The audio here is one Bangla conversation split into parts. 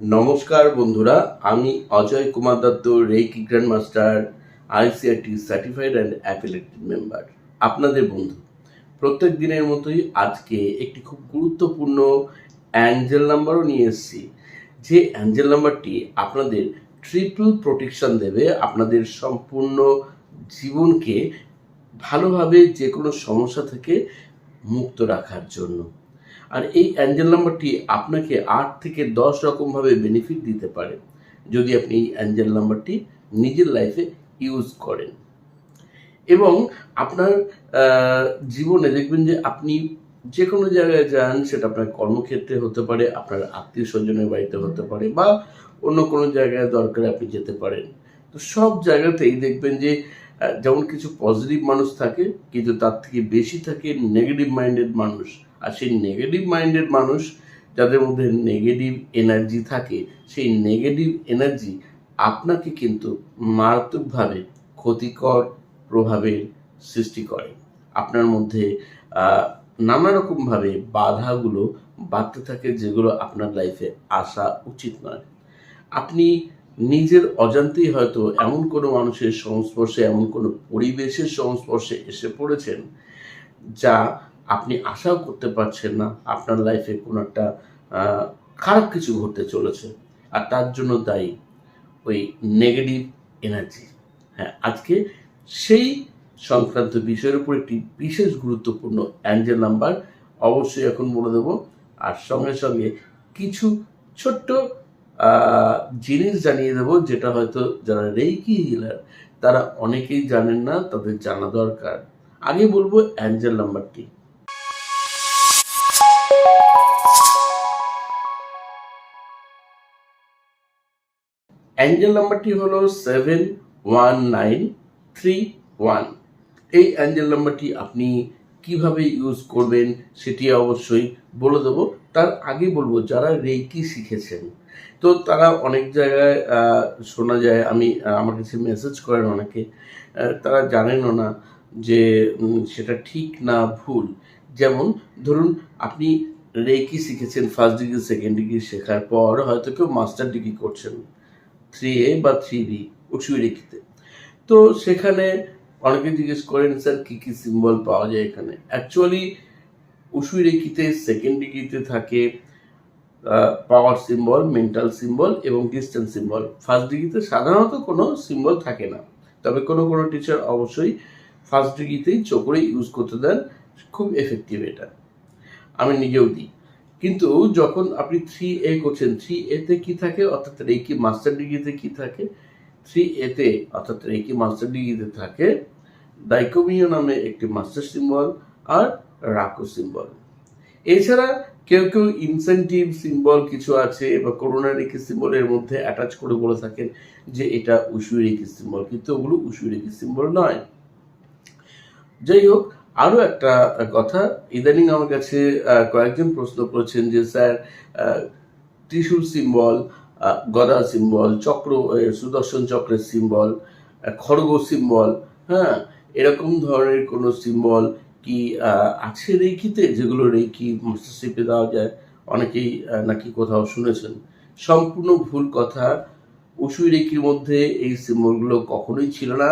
নমস্কার বন্ধুরা, আমি Ajay Kumar Dutta reiki grand master ICIT certified and affiliated member আপনাদের বন্ধু, প্রত্যেক দিনের মতোই আজকে একটি খুব গুরুত্বপূর্ণ অ্যাঞ্জেল নাম্বারও নিয়ে এসেছি। যে অ্যাঞ্জেল নাম্বারটি আপনাদের ট্রিপল প্রোটেকশন দেবে, আপনাদের সম্পূর্ণ জীবনকে ভালোভাবে যে কোনো সমস্যা থেকে মুক্ত রাখার জন্য। আর এই অ্যাঞ্জেল নাম্বারটি আপনাকে আট থেকে দশ রকমভাবে বেনিফিট দিতে পারে, যদি আপনি এই অ্যাঞ্জেল নাম্বারটি নিজের লাইফে ইউজ করেন। এবং আপনার জীবনে দেখবেন যে আপনি যে কোনো জায়গায় যান, সেটা আপনার কর্মক্ষেত্রে হতে পারে, আপনার আত্মীয় স্বজনের বাড়িতে হতে পারে, বা অন্য কোনো জায়গায় দরকারে আপনি যেতে পারেন। তো সব জায়গাতেই দেখবেন যে যেমন কিছু পজিটিভ মানুষ থাকে, কিন্তু তার থেকে বেশি থাকে নেগেটিভ মাইন্ডেড মানুষ। আর সেই নেগেটিভ মাইন্ডেড মানুষ যাদের মধ্যে নেগেটিভ এনার্জি থাকে, সেই নেগেটিভ এনার্জি আপনাকে কিন্তু মারাত্মকভাবে ক্ষতিকর প্রভাবের সৃষ্টি করে। আপনার মধ্যে নানা রকমভাবে বাধাগুলো বাড়তে থাকে যেগুলো আপনার লাইফে আসা উচিত নয়। আপনি নিজের অজান্তেই হয়তো এমন কোনো মানুষের সংস্পর্শে, এমন কোনো পরিবেশের সংস্পর্শে এসে পড়েছেন, যা আপনি আশাও করতে পারছেন না আপনার লাইফে কোনো একটা খারাপ কিছু ঘটতে চলেছে। আর তার জন্য দায়ী ওই নেগেটিভ এনার্জি হ্যাঁ আজকে সেই সংক্রান্ত বিষয়ের উপর একটি বিশেষ গুরুত্বপূর্ণ অ্যাঞ্জেল নাম্বার অবশ্যই এখন বলে দেবো। আর সঙ্গে সঙ্গে কিছু ছোট্ট জিনিস জানিয়ে দেবো, যেটা হয়তো যারা রেইকি হিলার তারা অনেকেই জানেন না, তাদের জানা দরকার। আগে বলব অ্যাঞ্জেল নাম্বারটি অ্যাঞ্জেল নাম্বারটি হলো seven one nine three one এই অ্যাঞ্জেল নাম্বারটি আপনি কীভাবে ইউজ করবেন সেটি অবশ্যই বলে দেবো। তার আগে বলব, যারা রেকি শিখেছেন, তো তারা অনেক জায়গায় শোনা যায়, আমি আমার কাছে মেসেজ করেন অনেকে তারা জানেনও না যে সেটা ঠিক না ভুল। যেমন ধরুন, আপনি রেকি শিখেছেন ফার্স্ট ডিগ্রি সেকেন্ড ডিগ্রি শেখার পর হয়তো কেউ মাস্টার ডিগ্রি করছেন। থ্রি এ বা থ্রি বি রেখিতে তো? সেখানে অনেকে জিজ্ঞেস করেন, স্যার, কী কী সিম্বল পাওয়া যায় এখানে? অ্যাকচুয়ালি উসুই রেখিতে সেকেন্ড ডিগ্রিতে থাকে? পাওয়ার সিম্বল মেন্টাল সিম্বল এবং ডিস্টেন্স সিম্বল ফার্স্ট ডিগ্রিতে সাধারণত কোনো সিম্বল থাকে না। তবে কোনো কোনো টিচার অবশ্যই ফার্স্ট ডিগ্রিতেই চোখরে ইউজ করতে দেন। খুব এফেক্টিভ এটা। আমি নিজেও দিই। কিন্তু যখন আপনি থ্রি এ করছেন থ্রি এতে কি থাকে? অর্থাৎ রেকি মাস্টার ডিগ্রিতে কি থাকে? থ্রি এতে অর্থাৎ রেকি মাস্টার ডিগ্রিতে থাকে ডাইকোমিও নামে একটি মাস্টার সিম্বল আর রাকো সিম্বল এছাড়া কেউ কেউ ইনসেন্টিভ সিম্বল কিছু আছে বা করোনা রেখি সিম্বলের মধ্যে অ্যাটাচ করে বলে থাকেন যে এটা উসুই রেখি সিম্বল কিন্তু ওগুলো উসুই রেখি সিম্বল নয়। যাই হোক আরও একটা কথা। ইদানিং আমার কাছে কয়েকজন প্রশ্ন করেছেন যে, স্যার ত্রিশূল সিম্বল গদা সিম্বল, চক্র সুদর্শন চক্রের সিম্বল খড়গ সিম্বল হ্যাঁ? এরকম ধরনের কোনো সিম্বল কি আছে রেখিতে যেগুলো রেখি মাস্টারশিপে দেওয়া যায়? অনেকেই নাকি কোথাও শুনেছেন। সম্পূর্ণ ভুল কথা। উসুই রেখির মধ্যে এই সিম্বলগুলো কখনোই ছিল না।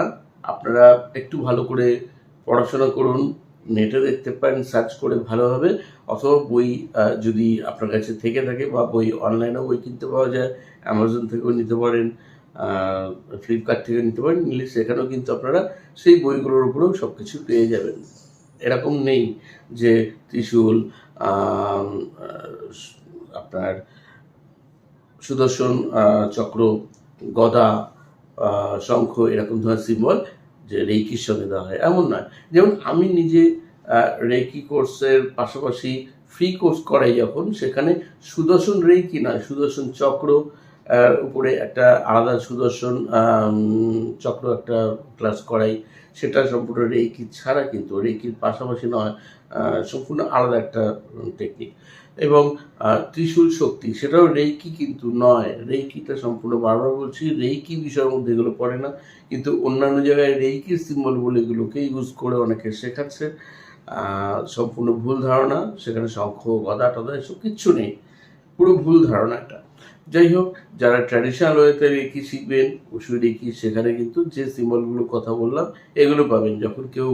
আপনারা একটু ভালো করে পড়াশোনা করুন নেটে দেখতে পারেন সার্চ করে ভালোভাবে অথবা বই যদি আপনার কাছে থেকে থাকে বা বই অনলাইনেও বই কিনতে পাওয়া যায় অ্যামাজন থেকেও নিতে পারেন ফ্লিপকার্ট থেকে নিতে পারেন, নিলে সেখানেও কিন্তু আপনারা সেই বইগুলোর উপরেও সব কিছু পেয়ে যাবেন। এরকম নেই যে ত্রিশূল আপনার সুদর্শন চক্র, গদা শঙ্খ, এরকম ধরনের সিম্বল যে রেকির সঙ্গে দেওয়া হয়। এমন নয়। যেমন আমি নিজে রেকি কোর্সের পাশাপাশি ফ্রি কোর্স করাই যখন, সেখানে সুদর্শন রেকি নয়, সুদর্শন চক্র উপরে একটা আলাদা সুদর্শন চক্র একটা ক্লাস করাই। সেটা সম্পূর্ণ রেকি ছাড়া কিন্তু রেকির পাশাপাশি নয় সম্পূর্ণ আলাদা একটা টেকনিক এবং ত্রিশূল শক্তি, সেটাও রেকি কিন্তু নয়। রেকিটা সম্পূর্ণ বারবার বলছি, রেইকি বিষয়ের মধ্যে এগুলো পড়ে না। কিন্তু অন্যান্য জায়গায় রেইকির সিম্বল বলে এগুলোকে ইউজ করে অনেকে শেখাচ্ছে। সম্পূর্ণ ভুল ধারণা, সেখানে শঙ্খ গদা টদা এসব কিচ্ছু নেই। পুরো ভুল ধারণা এটা যাই হোক যারা ট্র্যাডিশনাল ওয়েতে রেকি শিখবেন উসুই রেকি সেখানে কিন্তু যে সিম্বলগুলো কথা বললাম, এগুলো পাবেন। যখন কেউ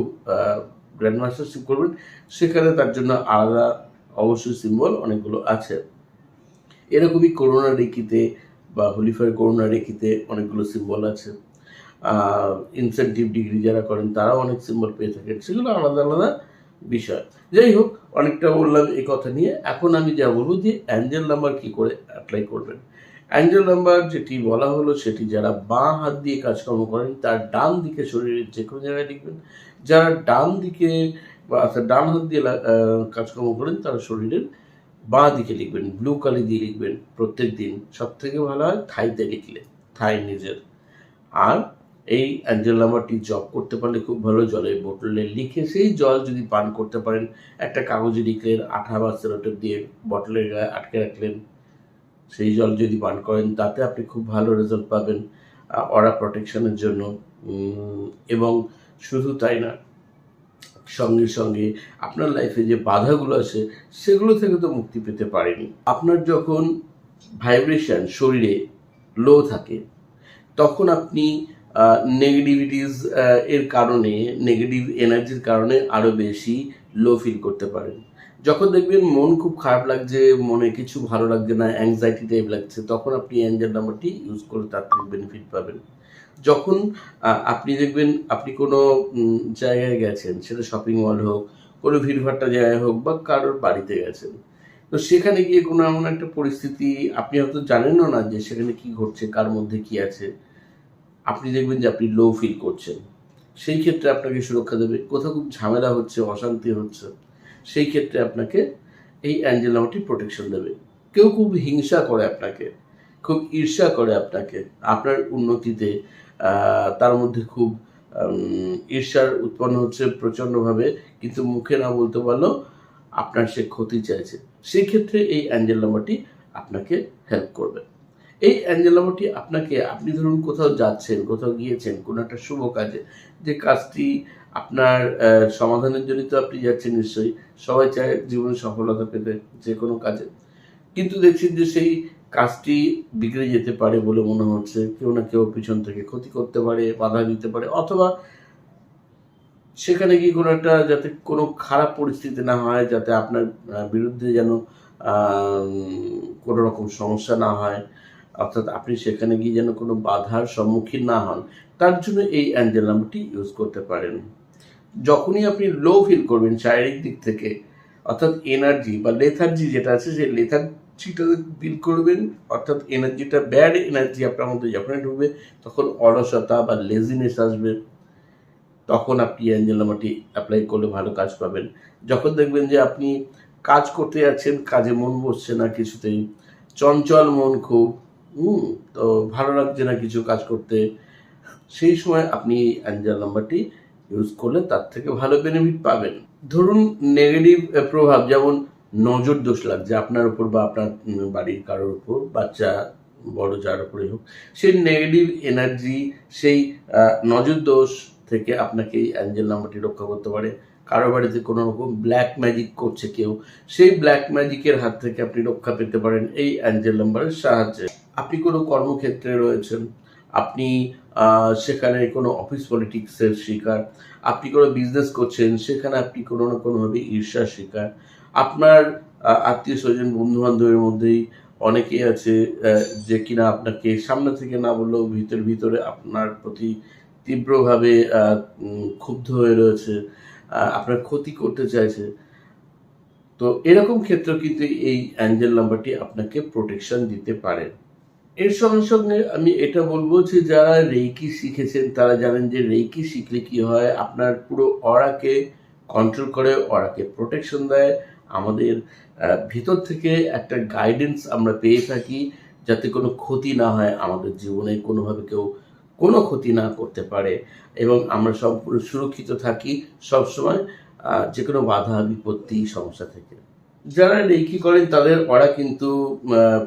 গ্র্যান্ড মাস্টারশিপ করবেন, সেখানে তার জন্য আলাদা অবশ্যই সিম্বল অনেকগুলো আছে। এরকমই করোনা রেকিতে বা হোলিফায়ার করোনা রেকিতে অনেকগুলো সিম্বল আছে। ইনসেন্টিভ ডিগ্রি যারা করেন, তারাও অনেক সিম্বল পেয়ে থাকেন। সেগুলো আলাদা আলাদা বিষয়। যাই হোক অনেকটা বললাম এই কথা নিয়ে। এখন আমি যা বলব যে অ্যাঞ্জেল নাম্বার কি করে অ্যাপ্লাই করবেন। অ্যাঞ্জেল নাম্বার যেটি বলা হলো, সেটি যারা বাঁ হাত দিয়ে কাজকর্ম করেন, তার ডান দিকে শরীরের যে কোনো জায়গায় লিখবেন। যারা ডান দিকে বা অর্থাৎ ডান হাত দিয়ে কাজকর্ম করেন, তারা শরীরের বাঁ দিকে লিখবেন। ব্লু কালি দিয়ে লিখবেন প্রত্যেক দিন। সব থেকে ভালো হয়, থাইতে লিখলে, থাই নিজের। আর এই অ্যাঞ্জেল নাম্বারটি জব করতে পারলে খুব ভালো জলের বোতলে লিখে সেই জল যদি পান করতে পারেন, একটা কাগজে লিখলেন আঠা বা সেরোটেপ দিয়ে বটলের গায়ে আটকে রাখলেন, সেই জল যদি পান করেন, তাতে আপনি খুব ভালো রেজাল্ট পাবেন অরা প্রোটেকশনের জন্য। এবং শুধু তাই না, সঙ্গে সঙ্গে আপনার লাইফে যে বাধাগুলো আছে, সেগুলো থেকে তো মুক্তি পেতে পারেনি। আপনার যখন ভাইব্রেশন শরীরে লো থাকে, তখন আপনি নেগেটিভিটিস এর কারণে নেগেটিভ এনার্জির কারণে আরও বেশি লো ফিল করতে পারেন। যখন দেখবেন মন খুব খারাপ লাগছে, মনে কিছু ভালো লাগছে না অ্যাংজাইটি টাইপ লাগছে, তখন আপনি অ্যাঞ্জেল নাম্বারটি ইউজ করে তার থেকে বেনিফিট পাবেন। যখন আপনি দেখবেন আপনি কোনো জায়গায় গেছেন, সেটা শপিং মল হোক, কোনো ভিড়ভাট্টা জায়গায় হোক বা কারোর বাড়িতে গেছেন, তো সেখানে গিয়ে কোনো এমন একটা পরিস্থিতি, আপনি হয়তো জানেনও না যে সেখানে কি ঘটছে, কার মধ্যে কি আছে আপনি দেখবেন যে আপনি লো ফিল করছেন। সেই ক্ষেত্রে আপনাকে সুরক্ষা দেবে। কোথাও খুব ঝামেলা হচ্ছে, অশান্তি হচ্ছে, সেই ক্ষেত্রে আপনাকে এই অ্যাঞ্জেল প্রোটেকশন দেবে। কেউ খুব হিংসা করে আপনাকে, খুব ঈর্ষা করে আপনাকে, আপনার উন্নতিতে তার মধ্যে খুব ঈর্ষার উৎপন্ন হচ্ছে প্রচণ্ডভাবে, কিন্তু মুখে না বলতে পারলেও আপনার সে ক্ষতি চাইছে। সেই ক্ষেত্রে এই অ্যাঞ্জেল আপনাকে হেল্প করবে। এই অ্যাঞ্জেল নাম্বারটি আপনাকে, আপনি ধরুন কোথাও যাচ্ছেন, কোথাও গিয়েছেন, কোনো একটা শুভ কাজে, যে কাজটি আপনার সমাধানের জন্য তো আপনি যাচ্ছেন নিশ্চয়ই, সবাই চায় জীবনে সফলতা পেতে যে কোনো কাজে। কিন্তু দেখছেন যে সেই কাজটি বিগড়ে যেতে পারে বলে মনে হচ্ছে, কেউ না কেউ পিছন থেকে ক্ষতি করতে পারে, বাধা দিতে পারে, অথবা সেখানে গিয়ে কোনো একটা যাতে কোনো খারাপ পরিস্থিতি না হয়, যাতে আপনার বিরুদ্ধে যেন কোনো রকম সমস্যা না হয় অর্থাৎ আপনি সেখানে গিয়ে যেন কোনো বাধার সম্মুখীন না হন, তার জন্য এই অ্যাঞ্জেল নাম্বারটি ইউজ করতে পারেন। যখনই আপনি লো ফিল করবেন শারীরিক দিক থেকে, অর্থাৎ এনার্জি বা লেথার্জি যেটা আছে, সেই লেথার্জিটা ফিল করবেন, অর্থাৎ এনার্জিটা, ব্যাড এনার্জি আপনার মধ্যে যখনই ঢুকবে, তখন অলসতা বা লেজিনেস আসবে। তখন আপনি অ্যাঞ্জেল অ্যাপ্লাই করলে ভালো কাজ পাবেন। যখন দেখবেন যে আপনি কাজ করতে যাচ্ছেন, কাজে মন বসছে না কিছুতেই, চঞ্চল মন খুব হুম, তো ভালো লাগছে না কিছু কাজ করতে। সেই সময় আপনি এই অ্যাঞ্জেল নাম্বারটি ইউজ করলে তার থেকে ভালো বেনিফিট পাবেন। ধরুন নেগেটিভ প্রভাব, যেমন নজর দোষ লাগছে আপনার উপর বা আপনার বাড়ির কারোর উপর, বাচ্চা, বড় যার উপরে হোক সেই নেগেটিভ এনার্জি সেই নজর দোষ থেকে আপনাকে এই অ্যাঞ্জেল নাম্বারটি রক্ষা করতে পারে। কারও বাড়িতে কোনো রকম ব্ল্যাক ম্যাজিক করছে কেউ, সেই ব্ল্যাক ম্যাজিকের হাত থেকে আপনি রক্ষা পেতে পারেন এই অ্যাঞ্জেল নাম্বারের সাহায্যে। আপনি কোনো কর্মক্ষেত্রে রয়েছেন, আপনি সেখানে কোনো অফিস পলিটিক্সের শিকার, আপনি কোনো বিজনেস করছেন, সেখানে আপনি কোনো না কোনোভাবে ঈর্ষার শিকার। আপনার আত্মীয় স্বজন বন্ধু বান্ধবের মধ্যেই অনেকেই আছে যে কিনা আপনাকে সামনে থেকে না বললেও ভিতর, ভিতরে আপনার প্রতি তীব্রভাবে ক্ষুব্ধ হয়ে রয়েছে আপনার ক্ষতি করতে চাইছে। তো এরকম ক্ষেত্রেও কিন্তু এই অ্যাঞ্জেল নাম্বারটি আপনাকে প্রোটেকশন দিতে পারে। এর সঙ্গে সঙ্গে আমি এটা বলব যে যারা রেইকি শিখেছেন, তারা জানেন যে রেইকি শিখলে কি হয়? আপনার পুরো অরাকে কন্ট্রোল করে, অরাকে প্রোটেকশন দেয়। আমাদের ভিতর থেকে একটা গাইডেন্স আমরা পেয়ে থাকি যাতে কোনো ক্ষতি না হয়। আমাদের জীবনে কোনোভাবে কেউ কোনো ক্ষতি না করতে পারে এবং আমরা সম্পূর্ণ সুরক্ষিত থাকি সবসময় যে কোনো বাধা, বিপত্তি, সমস্যা থেকে। যারা রেকি করেন, তাদের ওরা কিন্তু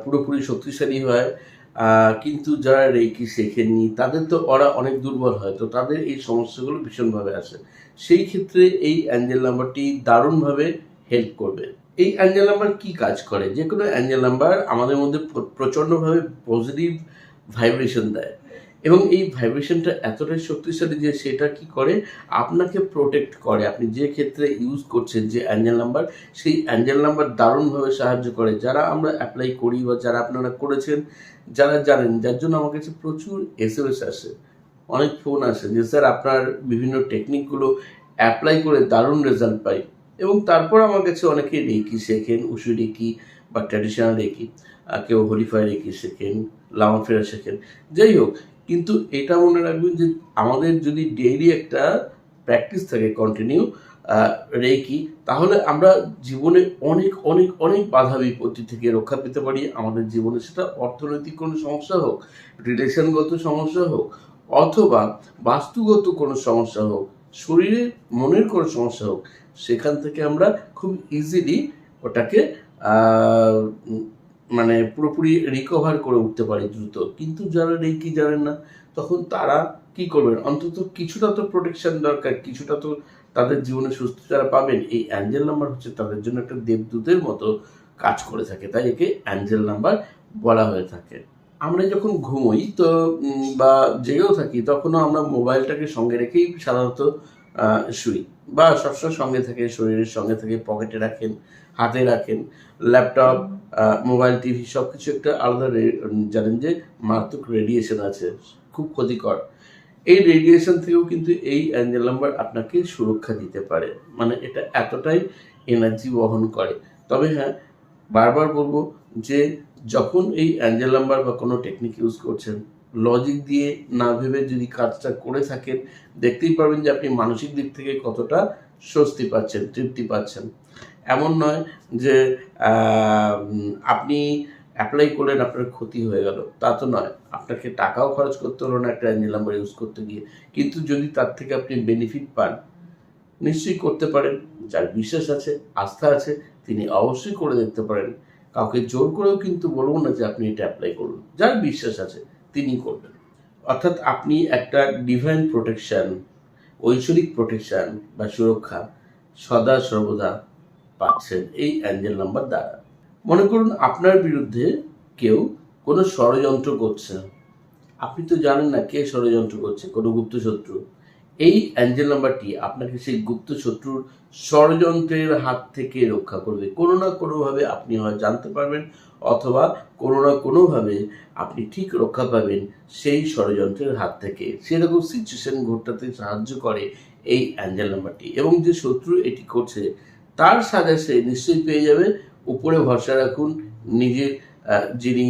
পুরোপুরি শক্তিশালী হয়। কিন্তু যারা রেকি শেখেননি তাদের তো ওরা অনেক দুর্বল হয়, তো তাদের এই সমস্যাগুলো ভীষণভাবে আসে সেই ক্ষেত্রে এই অ্যাঞ্জেল নাম্বারটি দারুণভাবে হেল্প করবে। এই অ্যাঞ্জেল নাম্বার কি কাজ করে? যে কোনো অ্যাঞ্জেল নাম্বার আমাদের মধ্যে প্রচণ্ডভাবে পজিটিভ ভাইব্রেশন দেয়। এবং এই ভাইব্রেশনটা এতটাই শক্তিশালী যে সেটা কি করে? আপনাকে প্রোটেক্ট করে। আপনি যে ক্ষেত্রে ইউজ করছেন যে অ্যাঞ্জেল নাম্বার সেই অ্যাঞ্জেল নাম্বার দারুণভাবে সাহায্য করে। যারা আমরা অ্যাপ্লাই করি বা যারা আপনারা করেছেন, যারা জানেন, যার জন্য আমার কাছে প্রচুর এস এম এস আসে, অনেক ফোন আসে যে, স্যার, আপনার বিভিন্ন টেকনিকগুলো অ্যাপ্লাই করে দারুণ রেজাল্ট পাই। এবং তারপর আমার কাছে অনেকে রেকি শেখেন, উসু রেকি বা ট্র্যাডিশনাল রেকি কেউ হোলিফাই রেকি শেখেন লামা ফেরা শেখেন। যাই হোক কিন্তু এটা মনে রাখবেন যে আমাদের যদি ডেইলি একটা প্র্যাকটিস থাকে কন্টিনিউ রেকি তাহলে আমরা জীবনে অনেক অনেক অনেক বাধা বিপত্তি থেকে রক্ষা পেতে পারি। আমাদের জীবনে সেটা অর্থনৈতিক কোনো সমস্যা হোক রিলেশনগত সমস্যা হোক, অথবা বাস্তুগত কোনো সমস্যা হোক, শরীরে মনের কোনো সমস্যা হোক, সেখান থেকে আমরা খুব ইজিলি ওটাকে মানে পুরোপুরি রিকভার করে উঠতে পারি দ্রুত। কিন্তু যারা রেকি জানেন না, তখন তারা কি করবেন? অন্তত কিছুটা তো প্রোটেকশন দরকার, কিছুটা তো তাদের জীবনে সুস্থ যারা পাবেন, এই অ্যাঞ্জেল নাম্বার হচ্ছে তাদের জন্য একটা দেবদূতের মতো কাজ করে থাকে। তাই একে অ্যাঞ্জেল নাম্বার বলা হয়ে থাকে। আমরা যখন ঘুমোই তো বা জেগেও থাকি, তখনও আমরা মোবাইলটাকে সঙ্গে রেখেই সাধারণত শুই। বা সবসময় সঙ্গে থাকে, শরীরের সঙ্গে থাকে, পকেটে রাখেন হাতে রাখেন। ল্যাপটপ মোবাইল টিভি সব কিছু একটা আলাদা জানেন যে মারাত্মক রেডিয়েশন আছে খুব ক্ষতিকর। এই রেডিয়েশন থেকেও কিন্তু এই অ্যাঞ্জেল নাম্বার আপনাকে সুরক্ষা দিতে পারে। মানে এটা এতটাই এনার্জি বহন করে। তবে হ্যাঁ বারবার বলব যে যখন এই অ্যাঞ্জেল নাম্বার বা কোনো টেকনিক ইউজ করছেন লজিক দিয়ে না ভেবে যদি কাজটা করে থাকেন দেখতেই পারবেন যে আপনি মানসিক দিক থেকে কতটা স্বস্তি পাচ্ছেন তৃপ্তি পাচ্ছেন। এমন নয় যে আপনি অ্যাপ্লাই করলেন, আপনার ক্ষতি হয়ে গেল। তা তো নয়। আপনাকে টাকাও খরচ করতে হলো না, একটা অ্যাঞ্জেল নাম্বার ইউজ করতে গিয়ে। কিন্তু যদি তার থেকে আপনি বেনিফিট পান, নিশ্চয়ই করতে পারেন। যার বিশ্বাস আছে, আস্থা আছে, তিনি অবশ্যই করে দেখতে পারেন। কাউকে জোর করেও কিন্তু বলব না যে, আপনি এটা অ্যাপ্লাই করুন। যার বিশ্বাস আছে, তিনি করবেন। অর্থাৎ আপনি একটা ডিভাইন প্রোটেকশন ঐশ্বরিক প্রোটেকশন বা সুরক্ষা সদা সর্বদা পাচ্ছেন এই অ্যাঞ্জেল নাম্বার দ্বারা। মনে করুন আপনার বিরুদ্ধে কেউ কোনো ষড়যন্ত্র করছে। আপনি তো জানেন না কে ষড়যন্ত্র করছে, কোনো গুপ্ত শত্রু। এই অ্যাঞ্জেল নাম্বারটি আপনাকে সেই গুপ্ত শত্রুর ষড়যন্ত্রের হাত থেকে রক্ষা করবে। কোনো না কোনোভাবে আপনি হয় জানতে পারবেন অথবা কোনো না কোনোভাবে আপনি ঠিক রক্ষা পাবেন সেই ষড়যন্ত্রের হাত থেকে। সেরকম সিচুয়েশন ঘটাতে সাহায্য করে এই অ্যাঞ্জেল নাম্বারটি। এবং যে শত্রু এটি করছে তার সাজা সে নিশ্চয়ই পেয়ে যাবে। উপরে ভরসা রাখুন নিজের যিনি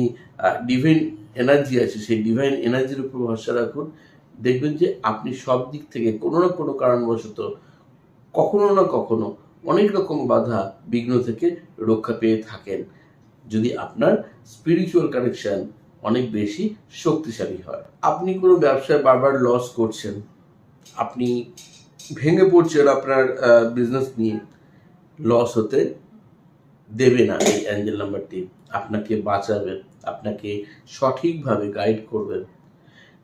ডিভাইন এনার্জি আছে, সেই ডিভাইন এনার্জির উপর ভরসা রাখুন। দেখবেন যে আপনি সব দিক থেকে কোনো না কোনো কারণবশত কখনো না কখনো অনেক রকম বাধা বিঘ্ন থেকে রক্ষা পেয়ে থাকেন। যদি আপনার স্পিরিচুয়াল কানেকশন অনেক বেশি শক্তিশালী হয়। আপনি কোনো ব্যবসায় বারবার লস করছেন, আপনি ভেঙে পড়ছেন আপনার বিজনেস নিয়ে লস হতে দেবে না এই অ্যাঞ্জেল নাম্বারটি আপনাকে বাঁচাবেন, আপনাকে সঠিকভাবে গাইড করবেন।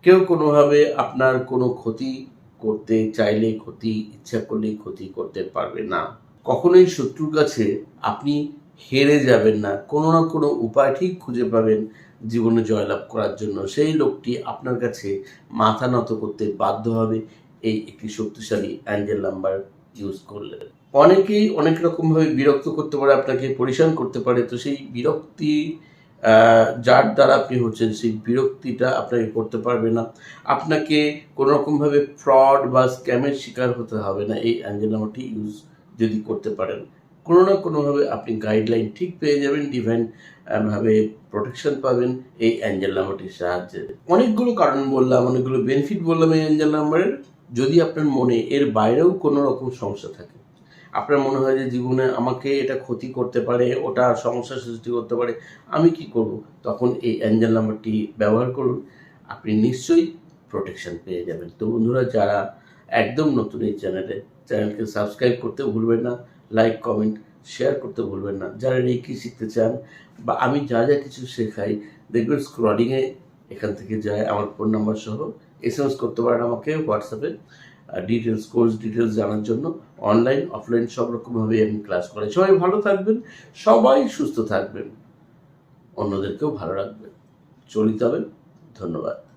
কেউ কোনোভাবে আপনার কোনো ক্ষতি করতে চাইলে, ক্ষতি, ইচ্ছা করলে ক্ষতি করতে পারবে না। কখনোই শত্রুর কাছে আপনি হেরে যাবেন না। কোনো না কোনো উপায় ঠিক খুঁজে পাবেন জীবনে জয়লাভ করার জন্য। সেই লোকটি আপনার কাছে মাথা নত করতে বাধ্য হবে। এই একটি শক্তিশালী অ্যাঞ্জেল নাম্বার ইউজ করলে। অনেকেই অনেক রকমভাবে বিরক্ত করতে পারে, আপনাকে পরিশান করতে পারে। তো সেই বিরক্তি যার দ্বারা আপনি হচ্ছেন, সেই বিরক্তিটা আপনাকে করতে পারবে না। আপনাকে কোনো রকমভাবে ফ্রড বা স্ক্যামের শিকার হতে হবে না। এই অ্যাঞ্জেল নাম্বারটি ইউজ যদি করতে পারেন। কোনো না কোনোভাবে আপনি গাইডলাইন ঠিক পেয়ে যাবেন ডিভাইন ভাবে প্রোটেকশন পাবেন। এই অ্যাঞ্জেল নাম্বারটির সাহায্যে। অনেকগুলো কারণ বললাম, অনেকগুলো বেনিফিট বললাম এই অ্যাঞ্জেল নাম্বারের যদি আপনার মনে এর বাইরেও কোনো রকম সমস্যা থাকে আপনার মনে হয় যে জীবনে আমাকে এটা ক্ষতি করতে পারে, ওটা সমস্যা সৃষ্টি করতে পারে, আমি কি করব? তখন এই অ্যাঞ্জেল নাম্বারটি ব্যবহার করুন, আপনি নিশ্চয়ই প্রোটেকশন পেয়ে যাবেন। তো বন্ধুরা, যারা একদম নতুন এই চ্যানেলে, চ্যানেলকে সাবস্ক্রাইব করতে ভুলবেন না লাইক কমেন্ট শেয়ার করতে ভুলবেন না। যারা রেকি শিখতে চান বা আমি যা যা কিছু শেখাই, দেখবেন স্ক্রলিংয়ে এখান থেকে যায়, আমার ফোন নাম্বার সহ এস এম এস করতে পারেন আমাকে হোয়াটসঅ্যাপে ডিটেলস কোর্স ডিটেলস জানার জন্য অনলাইন অফলাইন সব রকমভাবে আমি ক্লাস করে সবাই ভালো থাকবেন, সবাই সুস্থ থাকবেন, অন্যদেরকেও ভালো রাখবেন। চলিতে হবে। ধন্যবাদ।